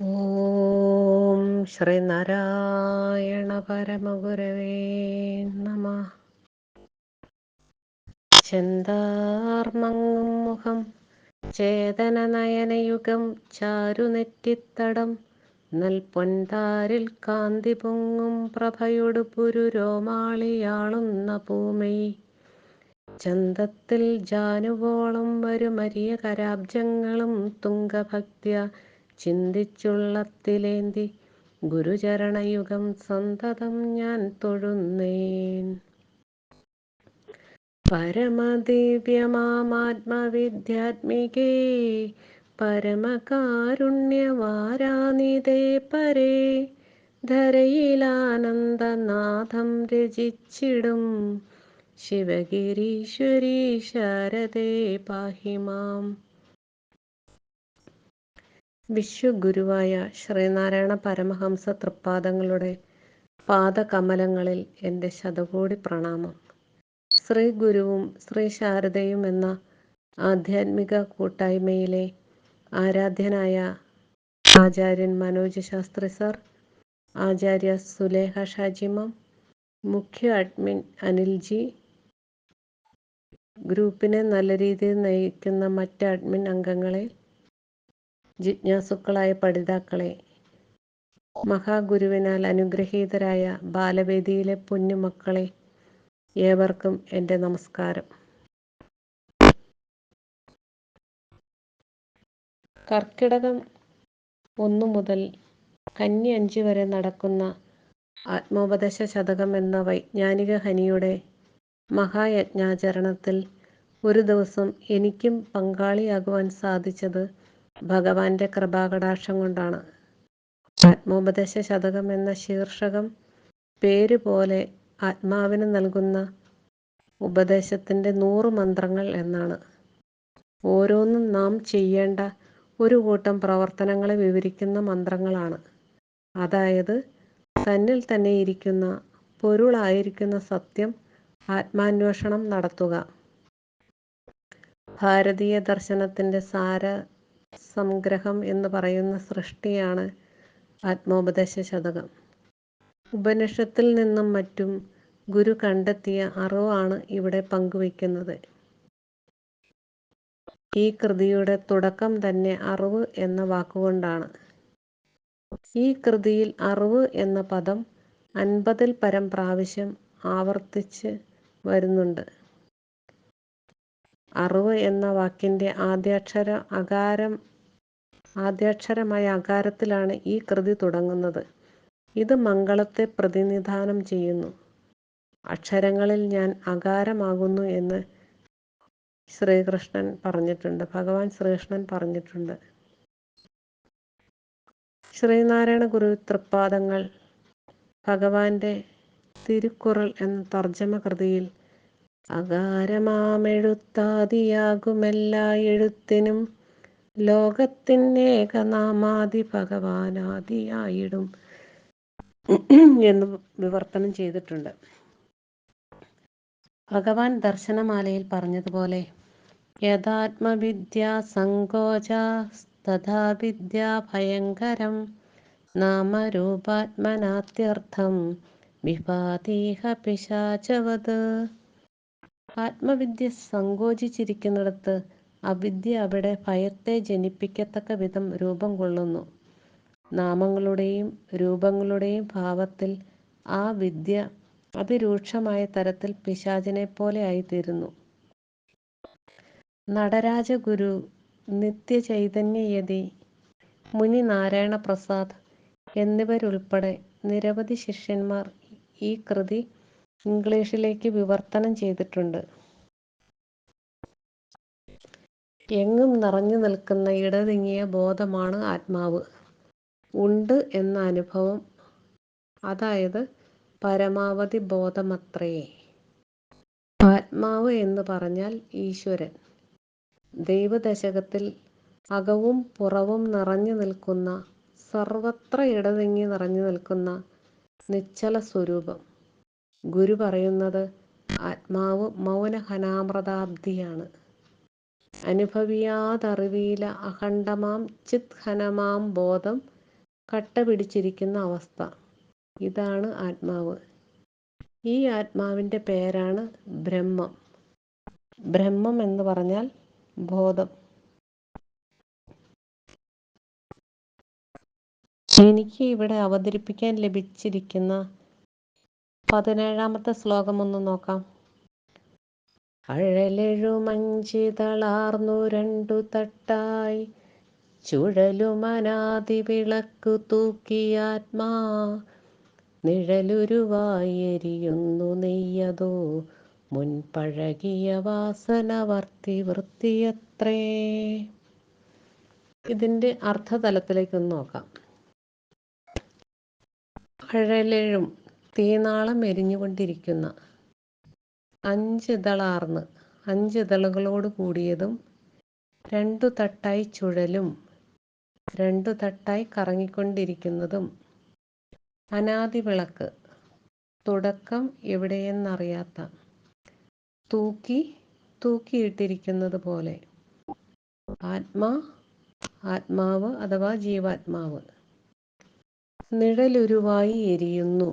ഓം ശ്രീനാരായണ പരമഗുരവേ നമ. ചെന്താർമങ്ങും മുഖം ചേതന നയനയുഗം ചാരുനെറ്റിത്തടം നൽപൊൻതാരിൽ കാന്തി പൊങ്ങും പ്രഭയൊടു പുരുരോമാളിയാളുന്ന പൂമൈ. ചന്തത്തിൽ ജാനുവോളം വരുമരിയ കരാബ്ജങ്ങളും തുങ്കഭക്ത്യ ചിന്തിച്ചുള്ളത്തിലേന്തി ഗുരുചരണയുഗം സന്തതം ഞാൻ തൊഴുന്നേൻ. പരമദിവ്യമാത്മവിദ്യാത്മികേ പരമകാരുണ്യവാരാനിതേ പരേ ധരയിലാനന്ദനാഥം രചിച്ചിടും ശിവഗിരീശ്വരീ ശാരദേ പാഹിമാം. വിശ്വഗുരുവായ ശ്രീനാരായണ പരമഹംസ തൃപ്പാദങ്ങളുടെ പാദകമലങ്ങളിൽ എന്റെ ശതകോടി പ്രണാമം. ശ്രീ ഗുരുവും ശ്രീ ശാരദയും എന്ന ആധ്യാത്മിക കൂട്ടായ്മയിലെ ആരാധ്യനായ ആചാര്യൻ മനോജ് ശാസ്ത്രി സർ ആചാര്യ സുലേഹ ഷാജിമം മുഖ്യ അഡ്മിൻ അനിൽജി ഗ്രൂപ്പിനെ നല്ല രീതിയിൽ നയിക്കുന്ന മറ്റ് അഡ്മിൻ അംഗങ്ങളെ ജിജ്ഞാസുക്കളായ പഠിതാക്കളെ മഹാഗുരുവിനാൽ അനുഗ്രഹീതരായ ബാലവേദിയിലെ പുണ്യമക്കളെ ഏവർക്കും എന്റെ നമസ്കാരം. കർക്കിടകം ഒന്നു മുതൽ കന്നി അഞ്ച് വരെ നടക്കുന്ന ആത്മോപദേശ ശതകം എന്ന വൈജ്ഞാനിക ഹനിയുടെ മഹായജ്ഞാചരണത്തിൽ ഒരു ദിവസം എനിക്കും പങ്കാളിയാകുവാൻ സാധിച്ചത് ഭഗവാന്റെ കൃപാകടാക്ഷം കൊണ്ടാണ്. ആത്മോപദേശ ശതകം എന്ന ശീർഷകം പേര് പോലെ ആത്മാവിന് നൽകുന്ന ഉപദേശത്തിന്റെ നൂറ് മന്ത്രങ്ങൾ എന്നാണ്. ഓരോന്നും നാം ചെയ്യേണ്ട ഒരു കൂട്ടം പ്രവർത്തനങ്ങളെ വിവരിക്കുന്ന മന്ത്രങ്ങളാണ്. അതായത് തന്നിൽ തന്നെ ഇരിക്കുന്ന പൊരുളായിരിക്കുന്ന സത്യം ആത്മാന്വേഷണം നടത്തുക. ഭാരതീയ ദർശനത്തിന്റെ സാര സംഗ്രഹം എന്ന് പറയുന്ന സൃഷ്ടിയാണ് ആത്മോപദേശ ശതകം ഉപനിഷത്തിൽ നിന്നും മറ്റും ഗുരു കണ്ടെത്തിയ അറിവാണ് ഇവിടെ പങ്കുവയ്ക്കുന്നത്. ഈ കൃതിയുടെ തുടക്കം തന്നെ അറിവ് എന്ന വാക്കുകൊണ്ടാണ്. ഈ കൃതിയിൽ അറിവ് എന്ന പദം അൻപതിൽ പരം പ്രാവശ്യം ആവർത്തിച്ച് വരുന്നുണ്ട്. അറിവ് എന്ന വാക്കിന്റെ ആദ്യാക്ഷര അകാരം ആദ്യാക്ഷരമായ അകാരത്തിലാണ് ഈ കൃതി തുടങ്ങുന്നത്. ഇത് മംഗളത്തെ പ്രതിനിധാനം ചെയ്യുന്നു. അക്ഷരങ്ങളിൽ ഞാൻ അകാരമാകുന്നു എന്ന് ശ്രീകൃഷ്ണൻ പറഞ്ഞിട്ടുണ്ട്. ഭഗവാൻ ശ്രീകൃഷ്ണൻ പറഞ്ഞിട്ടുണ്ട്. ശ്രീനാരായണ ഗുരു തൃപ്പാദങ്ങൾ ഭഗവാന്റെ തിരുക്കുറൽ എന്ന തർജമ കൃതിയിൽ അകാരമാമെഴുത്താദിയാകുമെല്ലാ എഴുത്തിനും ലോകത്തിനേകനാമാതി ഭഗവാനാദിയായിടും എന്ന് വിവർത്തനം ചെയ്തിട്ടുണ്ട്. ഭഗവാൻ ദർശനമാലയിൽ പറഞ്ഞതുപോലെ യഥാത്മവിദ്യ സങ്കോച തഥാ വിദ്യ ഭയങ്കരം നാമരൂപാത്മനാത്യർത്ഥം വിഭാതീഹ പിശാചവത്. ആത്മവിദ്യ സങ്കോചിച്ചിരിക്കുന്നിടത്ത് അവിദ്യ അവിടെ ഭയത്തെ ജനിപ്പിക്കത്തക്ക വിധം രൂപം കൊള്ളുന്നു. നാമങ്ങളുടെയും രൂപങ്ങളുടെയും ഭാവത്തിൽ ആ വിദ്യ അതിരൂക്ഷമായ തരത്തിൽ പിശാചിനെ പോലെ ആയിത്തീരുന്നു. നടരാജഗുരു നിത്യചൈതന്യയതി മുനി നാരായണ പ്രസാദ് എന്നിവരുൾപ്പെടെ നിരവധി ശിഷ്യന്മാർ ഈ കൃതി ഇംഗ്ലീഷിലേക്ക് വിവർത്തനം ചെയ്തിട്ടുണ്ട്. എങ്ങും നിറഞ്ഞു നിൽക്കുന്ന ഇടതിങ്ങിയ ബോധമാണ് ആത്മാവ്. ഉണ്ട് എന്ന അനുഭവം. അതായത് പരമാവധി ബോധമത്രേ. ആത്മാവ് എന്ന് പറഞ്ഞാൽ ഈശ്വരൻ. ദൈവദശകത്തിൽ അകവും പുറവും നിറഞ്ഞു നിൽക്കുന്ന സർവത്ര ഇടതിങ്ങി നിറഞ്ഞു നിൽക്കുന്ന നിശ്ചല സ്വരൂപം. ഗുരു പറയുന്നത് ആത്മാവ് മൗന മൗനഹനാമൃതാബ്ദിയാണ് അനുഭവിയാതറിവീല അഖണ്ഡമാം ചിത് ഹനമാം ബോധം കട്ട പിടിച്ചിരിക്കുന്ന അവസ്ഥ. ഇതാണ് ആത്മാവ്. ഈ ആത്മാവിന്റെ പേരാണ് ബ്രഹ്മം. ബ്രഹ്മം എന്ന് പറഞ്ഞാൽ ബോധം. എനിക്ക് ഇവിടെ അവതരിപ്പിക്കാൻ ലഭിച്ചിരിക്കുന്ന പതിനേഴാമത്തെ ശ്ലോകം ഒന്ന് നോക്കാം. അഴലെഴുമഞ്ചിതളാർന്നു രണ്ടു തട്ടായി. ചുഴലുമനാതി വിളക്കു തൂക്കിയാത്മാ നിഴലുരുവായെരിയുന്നു നെയ്യതോ. മുൻപഴകിയ വാസന വർത്തി വൃത്തിയത്രേ. ഇതിന്റെ അർത്ഥതലത്തിലേക്കൊന്ന് നോക്കാം. അഴലെഴും തീനാളം എരിഞ്ഞുകൊണ്ടിരിക്കുന്ന അഞ്ച് അഞ്ചിതളുകളോട് കൂടിയതും രണ്ടു തട്ടായി ചുഴലും രണ്ടു തട്ടായി കറങ്ങിക്കൊണ്ടിരിക്കുന്നതും അനാദി വിളക്ക്. തുടക്കം എവിടെയെന്നറിയാത്ത തൂക്കി തൂക്കിയിട്ടിരിക്കുന്നത് പോലെ. ആത്മാ ആത്മാവ് അഥവാ ജീവാത്മാവ്. നിഴലുരുവായി എരിയുന്നു.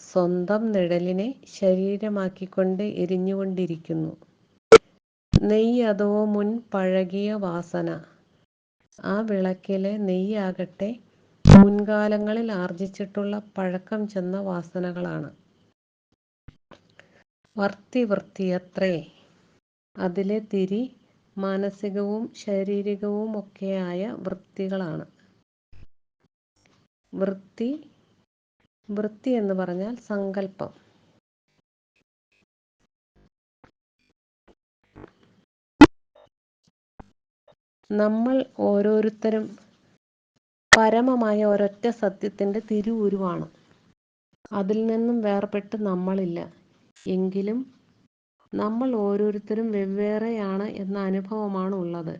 സ്വന്തം നിഴലിനെ ശരീരമാക്കിക്കൊണ്ട് എരിഞ്ഞുകൊണ്ടിരിക്കുന്നു. നെയ്യ് അതോ മുൻ പഴകിയ വാസന. ആ വിളക്കിലെ നെയ്യാകട്ടെ മുൻകാലങ്ങളിൽ ആർജിച്ചിട്ടുള്ള പഴക്കം ചെന്ന വാസനകളാണ്. വർത്തി വൃത്തിയത്രേ. അതിലെ തിരി മാനസികവും ശാരീരികവും ഒക്കെയായ വൃത്തികളാണ്. വൃത്തി വൃത്തി എന്ന് പറഞ്ഞാൽ സങ്കല്പം നമ്മൾ ഓരോരുത്തരും പരമമായ ഒരൊറ്റ സത്യത്തിന്റെ തിരുവുരുവാണ് അതിൽ നിന്നും വേർപെട്ട് നമ്മളില്ല. എങ്കിലും നമ്മൾ ഓരോരുത്തരും വെവ്വേറെയാണ് എന്ന അനുഭവമാണ് ഉള്ളത്.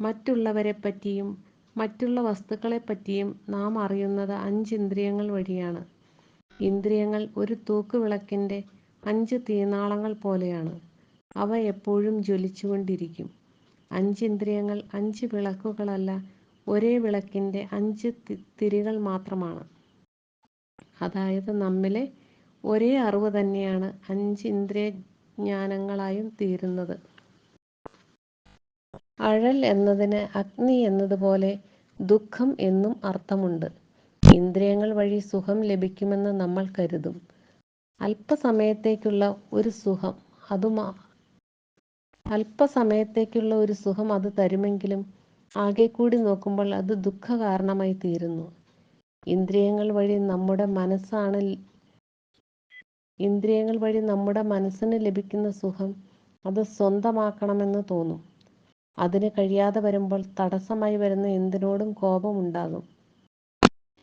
മറ്റുള്ളവരെ പറ്റിയും മറ്റുള്ള വസ്തുക്കളെ പറ്റിയും നാം അറിയുന്നത് അഞ്ചിന്ദ്രിയങ്ങൾ വഴിയാണ്. ഇന്ദ്രിയങ്ങൾ ഒരു തൂക്കുവിളക്കിന്റെ അഞ്ച് തീനാളങ്ങൾ പോലെയാണ്. അവ എപ്പോഴും ജ്വലിച്ചുകൊണ്ടിരിക്കും. അഞ്ചിന്ദ്രിയങ്ങൾ അഞ്ച് വിളക്കുകളല്ല ഒരേ വിളക്കിന്റെ അഞ്ച് തിരികൾ മാത്രമാണ്. അതായത് നമ്മിലെ ഒരേ അറിവ് തന്നെയാണ് അഞ്ച് ഇന്ദ്രിയ ജ്ഞാനങ്ങളായും തീരുന്നത്. അഴൽ എന്നതിന് അഗ്നി എന്നതുപോലെ ദുഃഖം എന്നും അർത്ഥമുണ്ട്. ഇന്ദ്രിയങ്ങൾ വഴി സുഖം ലഭിക്കുമെന്ന് നമ്മൾ കരുതും. അല്പസമയത്തേക്കുള്ള ഒരു സുഖം അതുമാ അല്പസമയത്തേക്കുള്ള ഒരു സുഖം അത് തരുമെങ്കിലും ആകെ കൂടി നോക്കുമ്പോൾ അത് ദുഃഖ കാരണമായി തീരുന്നു. ഇന്ദ്രിയങ്ങൾ വഴി നമ്മുടെ മനസ്സാണ് ഇന്ദ്രിയങ്ങൾ വഴി നമ്മുടെ മനസ്സിന് ലഭിക്കുന്ന സുഖം അത് സ്വന്തമാക്കണമെന്ന് തോന്നും. അതിന് കഴിയാതെ വരുമ്പോൾ തടസ്സമായി വരുന്ന എന്തിനോടും കോപമുണ്ടാകും.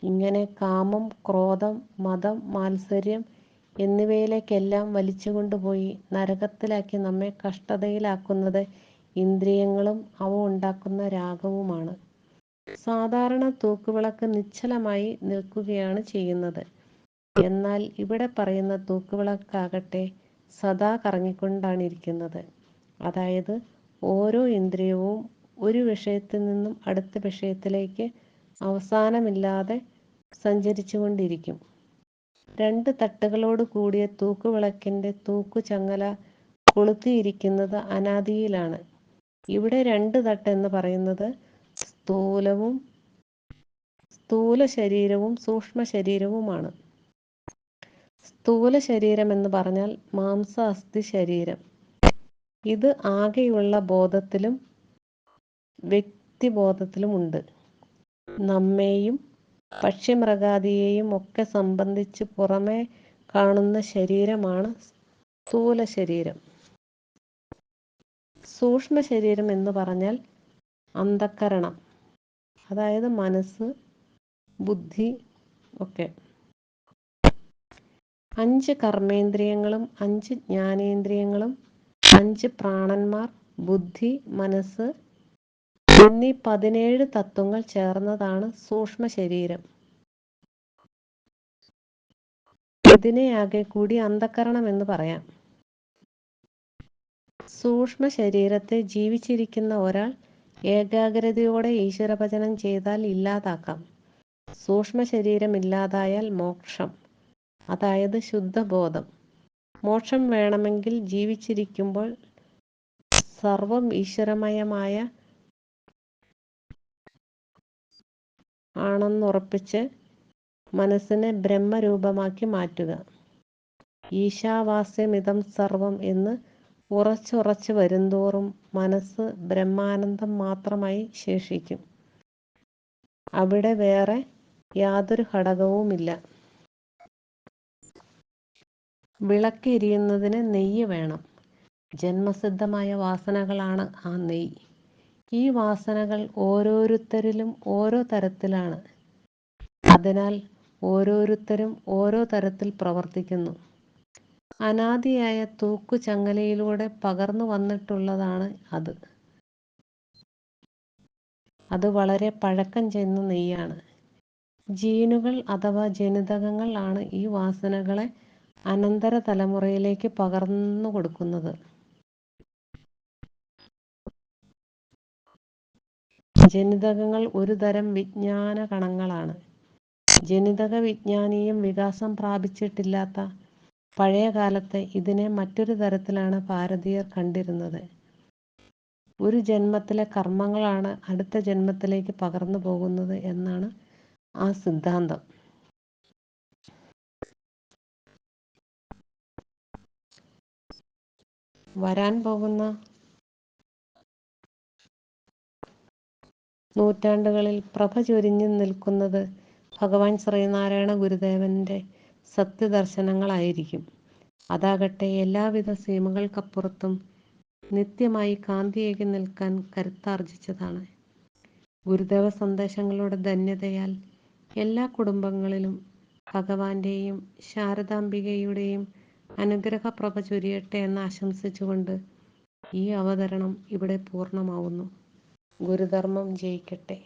ഇങ്ങനെ കാമം ക്രോധം മതം മാത്സര്യം എന്നിവയിലേക്കെല്ലാം വലിച്ചുകൊണ്ടുപോയി നരകത്തിലാക്കി നമ്മെ കഷ്ടതയിലാക്കുന്നത് ഇന്ദ്രിയങ്ങളും അവ ഉണ്ടാക്കുന്ന രാഗവുമാണ്. സാധാരണ തൂക്കുവിളക്ക് നിശ്ചലമായി നിൽക്കുകയാണ് ചെയ്യുന്നത്. എന്നാൽ ഇവിടെ പറയുന്ന തൂക്കുവിളക്കാകട്ടെ സദാ കറങ്ങിക്കൊണ്ടാണ് ഇരിക്കുന്നത് അതായത് ഓരോ ഇന്ദ്രിയവും ഒരു വിഷയത്തിൽ നിന്നും അടുത്ത വിഷയത്തിലേക്ക് അവസാനമില്ലാതെ സഞ്ചരിച്ചുകൊണ്ടിരിക്കും. രണ്ട് തട്ടുകളോട് കൂടിയ തൂക്കുവിളക്കിന്റെ തൂക്കുചങ്ങല കൊളുത്തിയിരിക്കുന്നത് അനാദിയിലാണ്. ഇവിടെ രണ്ട് തട്ട് എന്ന് പറയുന്നത് സ്ഥൂലവും സ്ഥൂല ശരീരവും സൂക്ഷ്മ ശരീരവുമാണ് സ്ഥൂല ശരീരം എന്ന് പറഞ്ഞാൽ മാംസ അസ്ഥി ശരീരം ഇത് ആകെയുള്ള ബോധത്തിലും വ്യക്തിബോധത്തിലുമുണ്ട് നമ്മെയും പക്ഷിമൃഗാദിയെയും ഒക്കെ സംബന്ധിച്ച് പുറമേ കാണുന്ന ശരീരമാണ് സ്ഥൂല ശരീരം. സൂക്ഷ്മ ശരീരം എന്ന് പറഞ്ഞാൽ അന്ധക്കരണം അതായത് മനസ്സ് ബുദ്ധി ഒക്കെ. അഞ്ച് കർമ്മേന്ദ്രിയങ്ങളും അഞ്ച് ജ്ഞാനേന്ദ്രിയങ്ങളും അഞ്ച് പ്രാണന്മാർ ബുദ്ധി മനസ്സ് എന്നീ പതിനേഴ് തത്വങ്ങൾ ചേർന്നതാണ് സൂക്ഷ്മ ശരീരം ഇതിനെയാകെ കൂടി അന്ധക്കരണം എന്ന് പറയാം. സൂക്ഷ്മ ശരീരത്തെ ജീവിച്ചിരിക്കുന്ന ഒരാൾ ഏകാഗ്രതയോടെ ഈശ്വരഭജനം ചെയ്താൽ ഇല്ലാതാക്കാം. സൂക്ഷ്മ ശരീരം ഇല്ലാതായാൽ മോക്ഷം അതായത് ശുദ്ധബോധം. മോക്ഷം വേണമെങ്കിൽ ജീവിച്ചിരിക്കുമ്പോൾ സർവം ഈശ്വരമയമായ ആണെന്നുറപ്പിച്ച് മനസ്സിനെ ബ്രഹ്മരൂപമാക്കി മാറ്റുക. ഈശാവാസ്യമിതം സർവം എന്ന് ഉറച്ചുറച്ച് വരുന്തോറും മനസ്സ് ബ്രഹ്മാനന്ദം മാത്രമായി ശേഷിക്കും. അവിടെ വേറെ യാതൊരു ഘടകവുമില്ല. വിളക്കെരിയുന്നതിന് നെയ്യ് വേണം. ജന്മസിദ്ധമായ വാസനകളാണ് ആ നെയ്യ്. ഈ വാസനകൾ ഓരോരുത്തരിലും ഓരോ തരത്തിലാണ്. അതിനാൽ ഓരോരുത്തരും ഓരോ തരത്തിൽ പ്രവർത്തിക്കുന്നു. അനാദിയായ തൂക്കു ചങ്ങലയിലൂടെ പകർന്നു വന്നിട്ടുള്ളതാണ് അത്. അത് വളരെ പഴക്കം ചെന്ന നെയ്യാണ്. ജീനുകൾ അഥവാ ജനിതകങ്ങൾ ആണ് ഈ വാസനകളെ അനന്തര തലമുറയിലേക്ക് പകർന്നു കൊടുക്കുന്നത്. ജനിതകങ്ങൾ ഒരു തരം വിജ്ഞാന കണങ്ങളാണ് ജനിതക വിജ്ഞാനീയം വികാസം പ്രാപിച്ചിട്ടില്ലാത്ത പഴയ കാലത്തെ ഇതിനെ മറ്റൊരു തരത്തിലാണ് ഭാരതീയർ കണ്ടിരുന്നത്. ഒരു ജന്മത്തിലെ കർമ്മങ്ങളാണ് അടുത്ത ജന്മത്തിലേക്ക് പകർന്നു പോകുന്നത് എന്നാണ് ആ സിദ്ധാന്തം. വരാൻ പോകുന്ന നൂറ്റാണ്ടുകളിൽ പ്രഭ ചൊരിഞ്ഞു നിൽക്കുന്നത് ഭഗവാൻ ശ്രീനാരായണ ഗുരുദേവന്റെ സത്യദർശനങ്ങളായിരിക്കും. അതാകട്ടെ എല്ലാവിധ സീമകൾക്കപ്പുറത്തും നിത്യമായി കാന്തിയേകി നിൽക്കാൻ കരുത്താർജിച്ചതാണ്. ഗുരുദേവ സന്ദേശങ്ങളുടെ ധന്യതയാൽ എല്ലാ കുടുംബങ്ങളിലും ഭഗവാന്റെയും ശാരദാംബികയുടെയും അനുഗ്രഹപ്രഭ ചൊരിയട്ടെ എന്ന് ആശംസിച്ചുകൊണ്ട് ഈ അവതരണം ഇവിടെ പൂർണമാവുന്നു. ഗുരുധർമ്മം ജയിക്കട്ടെ.